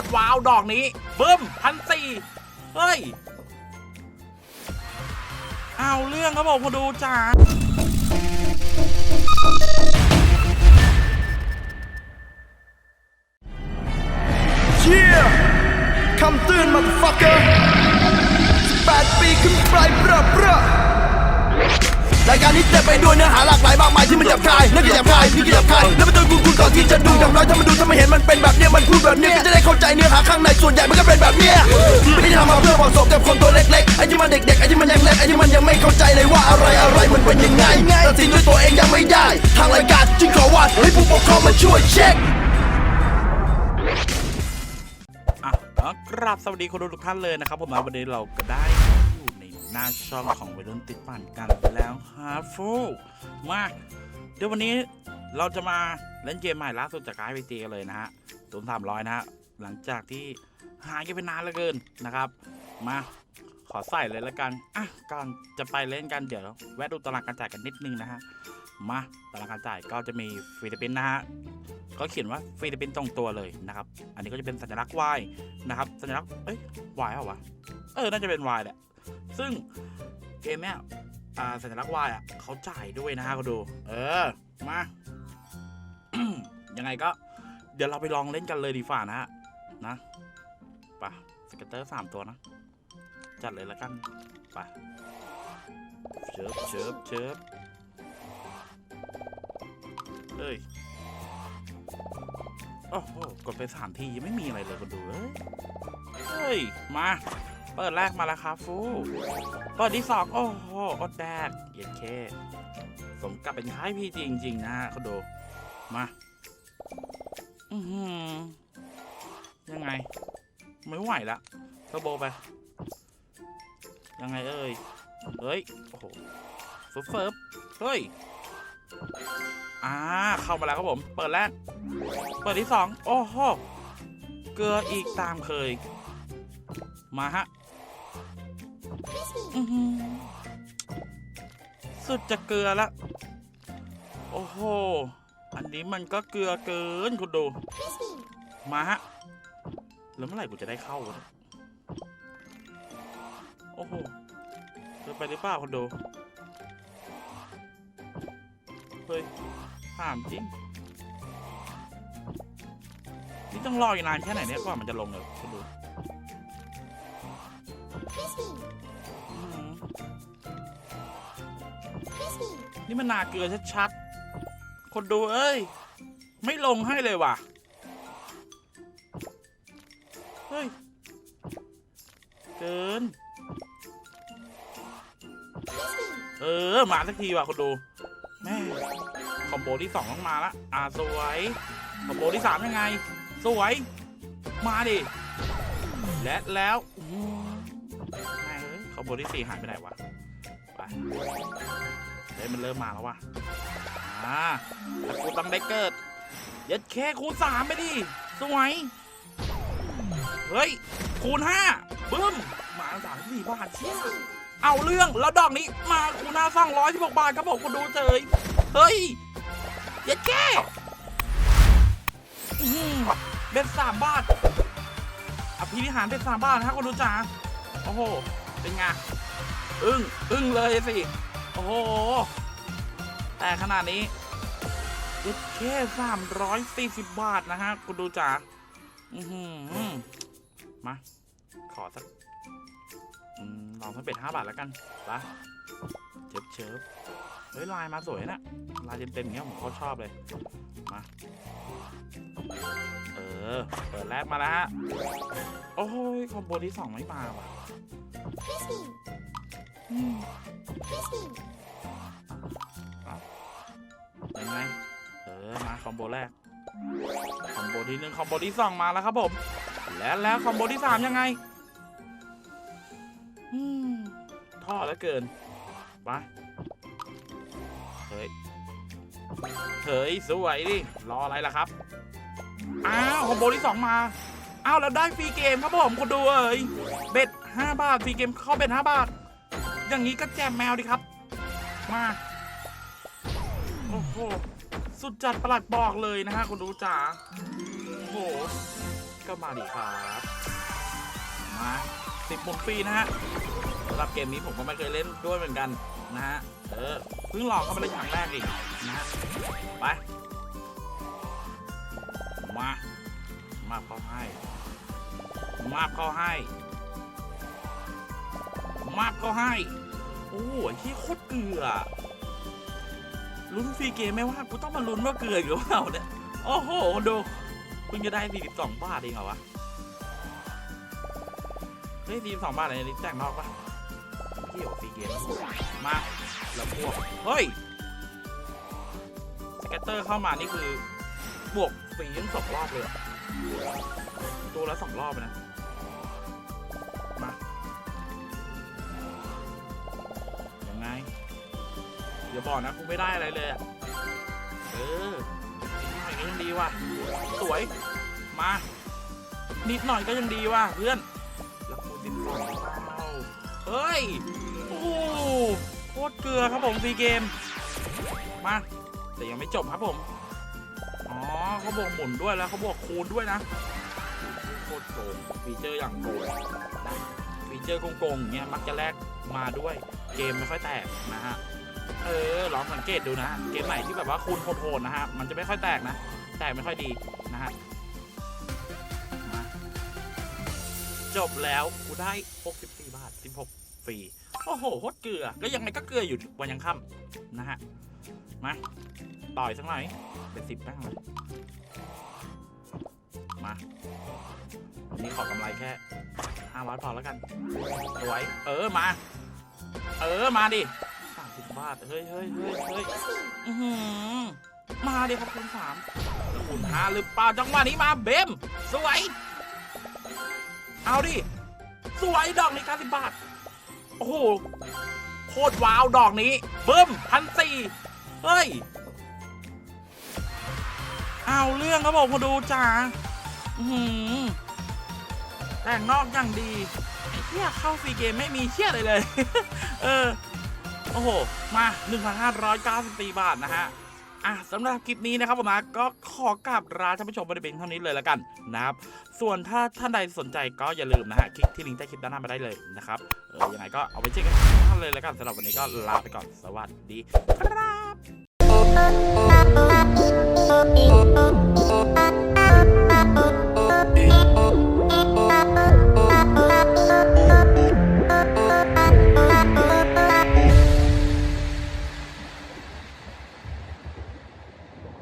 ตรว้าวดอกนี้บึ้มพันสี่เฮ้ย เอาเรื่องครับผมมาดูจ้าเชี่ยคำเตือนมาฟักเกอร์แปดปีขึ้นไปเบ้อเบ้อ รายการนี้เต็มไปด้วยเนื้อหาหลากหลายมากมายที่มันหยาบคายนั่นก็หยาบคายนี่ก็หยาบคายแล้วมาดูกูกูก่อนที่จะดูอย่างน้อยถ้ามันดูถ้ามันเห็นมันเป็นแบบเนี้ยมันพูดแบบเนี้ยก็จะได้เข้าใจเนื้อหาข้างในส่วนใหญ่มันก็เป็นแบบเนี้ยไม่ได้ทำมาเพื่อเหมาะสมกับคนตัวเล็กๆไอ้ที่มันเด็กๆไอ้ที่มันยังเล็กไอ้ที่มันยังไม่เข้าใจเลยว่าอะไรอะไรมันเป็นยังไงตัดสินด้วยตัวเองยังไม่ได้ ทางรายการจึงขอว่าให้ผู้ปกครองมาช่วยเช็คอะเอากราบสวัสดีคนดูทุกท่านเลยนะครับผมมาวันนี้เราก็ได้อยู่ใน หน้าช่องของวัยรุ่นติดปั่นกันแล้วฮาฟูมาเดี๋ยววันนี้เราจะมาเล่นเกมใหม่ล่าสุดจากไอพีตีกันเลยนะฮะตัวสามร้อยนะฮะหลังจากที่หายกันไปนานเหลือเกินนะครับ มาขอใส่เลยละกันอะก่อนจะไปเล่นกันเดี๋ยวแวะดูตารางการจ่ายกันนิดนึงนะฮะมาตารางการจ่ายก็จะมีฟิลิปปินส์นะฮะก็เขียนว่าฟิลิปปินส์ตรงตัวเลยนะครับ อันนี้ก็จะเป็นสัญลักษณ์ Y นะครับ สัญลักษณ์ เอ้ย Y เหรอวะ เออ น่าจะเป็น Y แหละ ซึ่งเกมเนี้ยอ่าสัญลักษณ์ Y อะเขาจ่ายด้วยนะฮะเขาดู เออ มา ยังไงก็ เดี๋ยวเราไปลองเล่นกันเลยดีฝ่านะฮะ นะปะสเกตเตอร์สามตัวนะ จัดเลยแล้วกันไปเชิบเชิบเชิบเฮ้ยโอ้โหกดไปสามทียังไม่มีอะไรเลยคนดูเอ้ยเฮ้ยมา เปิดแรกมาแล้วครับฟูเปิดที่สองโอ้โหอดแดดเย็นเคสมกับเป็นค่ายพีจริง ๆ นะฮะคนดูมาอือยังไง ไม่ไหวละเทโบไป ยังไงเอ้ยเฮ้ยโอ้โหเฟึบเฟิร์บเฮ้ยอ่าเข้ามาแล้วครับผม เปิดแรก เปิดที่สองโอ้โห เกลืออีกตามเคย มาฮะ อื้อหือสุดจะเกลือละ โอ้โห อันนี้มันก็เกลือเกินคุณดู มาฮะ แล้วเมื่อไหร่กูจะได้เข้าวะเนี่ยโอ้โหเกินไปหรือเปล่าคุณดู เฮ้ยถามจริง นี่ต้องรออยู่นานแค่ไหนเนี่ยกว่ามันจะลงเลยคุณดู นี่มันนาเกลือชัดๆ คนดูเอ้ย ไม่ลงให้เลยว่ะ เฮ้ย เกิน เออ มาสักทีว่ะ คนดู แม่ คอมโบที่สองต้องมาละ อ่า สวย คอมโบที่สามยังไง สวย มาดิ และแล้วแม่เอ้ยคอมโบที่สี่หายไปไหนวะ ไป เฮ้ยมันเริ่มมาแล้ววะอ่ากูต้องได้เกิดยัดแค่คูณสามไปดิสวยเฮ้ย คูณห้าบึ้มมาสามสี่บาทเชี่ยเอาเรื่องแล้วดอกนี้มาคูณห้าสองร้อยสิบหกบาทครับผมคุณดูเจยเฮ้ยยัดแค่อื้อหือเบ็ดสามบาทอภินิหารเบ็ดสามบาทนะครับคุณดูจ๋าโอ้โหเป็นไงอึ้งอึ้งเลยสิ อ้โห แต่ขนาดนี้เบ็ดแค่สามร้อยสี่สิบบาทนะฮะ คุณดูจ๋าอือหือมา ขอสักลองสักเป็ดห้าบาทแล้วกันปะเชิบเชิบเฮ้ย ลายมาสวยนะลายเต็มๆอย่างเงี้ยผมเขาชอบเลย มา เออ เปิดแรกมาแล้วฮะ โอ้ยคอมโบที่สองไม่มาว่ะ เอายังไง เออ มาคอมโบแรก คอมโบที่หนึ่งคอมโบที่สองมาแล้วครับผม และแล้วคอมโบที่สามยังไงท่อแล้วเกิน ไป เฮ้ย เฮ้ย สวยดิ รออะไรล่ะครับ อ้าว คอมโบที่สองมา อ้าว แล้วได้ฟรีเกมครับผมคุณดูเอ้ย เบ็ดห้าบาท ฟรีเกมเข้าเบ็ดห้าบาท อย่างนี้ก็แจมแมวดิครับ มา โอ้โห สุดจัดประหลัดบอกเลยนะฮะคุณดูจ๋าโอ้โห ก็มาดิครับ มาสิบหมุนฟรีนะฮะสำหรับเกมนี้ผมก็ไม่เคยเล่นด้วยเหมือนกันนะฮะ เออ เพิ่งลองเข้ามาเล่นครั้งแรกเองนะฮะ ไป มา มาเข้าให้ มาเข้าให้ มาเข้าให้ โอ้โหที่โคตรเกลือลุ้นฟรีเกมไม่ว่ากูต้องมาลุ้นว่าเกลือหรือเปล่าเนี่ยโอ้โหดูเพิ่งจะได้42บาทเองเหรอวะเฮ้ย42บาทอะไรนี่แจกนอกปะเที่ยวฟรีเกมมาแล้วพวกเฮ้ยสเก็ตเตอร์เข้ามานี่คือบวกฟรีทั้งสองรอบเลยตัวละสองรอบนะ ยังไงอย่าบอกนะกูไม่ได้อะไรเลยอะเออนิดหน่อยก็ยังดีว่ะ สวย มา นิดหน่อยก็ยังดีว่ะเพื่อน แล้วกูสิบสองเป้าเฮ้ย โอ้โหโคตรเกลือครับผมฟรีเกม มา แต่ยังไม่จบครับผม อ๋อเขาบวกหมุนด้วยแล้วเขาบวกคูณด้วยนะโคตรโกงฟีเจอร์อย่างโกงฟีเจอร์โกงๆอย่างเงี้ยมักจะแลกมาด้วย เกมไม่ค่อยแตกนะฮะ เออลองสังเกตดูนะเกมไหนที่แบบว่าคูณโหดๆนะฮะ มันจะไม่ค่อยแตกนะ แตกไม่ค่อยดีนะฮะ จบแล้วกูได้ 64 บาท 16 ฟรี โอ้โหโคตรเกลือ ก็ยังไงก็เกลืออยู่วันยังค่ำนะฮะ มาต่อยสักหน่อย เป็นสิบตั้งเลยมาวันนี้ขอกำไรแค่ห้าร้อยพอแล้วกันสวยเออ มา เออมาดิสามสิบบาทเฮ้ยเฮ้ยเฮ้ยเฮ้ยอื้อหือมาดิครับคุณสามคุณห้าหรือเปล่าจังหวะนี้มาเบมสวยเอาดิสวยดอกนี้เก้าสิบบาทโอ้โหโคตรว้าวดอกนี้เบิ้มพันสี่เฮ้ยเอาเรื่องครับผมมาดูจ้าอื้อหือแต่งนอกอย่างดีไอ้ เหี้ยเข้าฟรีเกมไม่มีเชี่ยอะไรเลย เออ โอ้โห มา 1,594 บาทนะฮะอะสำหรับคลิปนี้นะครับผมนะก็ขอกราบลาท่านผู้ชมไปเป็นเท่านี้เลยแล้วกันนะครับ ส่วนถ้าท่านใดสนใจก็อย่าลืมนะฮะคลิกที่ลิงก์ใต้คลิปด้านหน้ามาได้เลยนะครับเออยังไงก็เอาไปเช็คกันท่านเลยแล้วกันสำหรับวันนี้ก็ลาไปก่อนสวัสดีครับ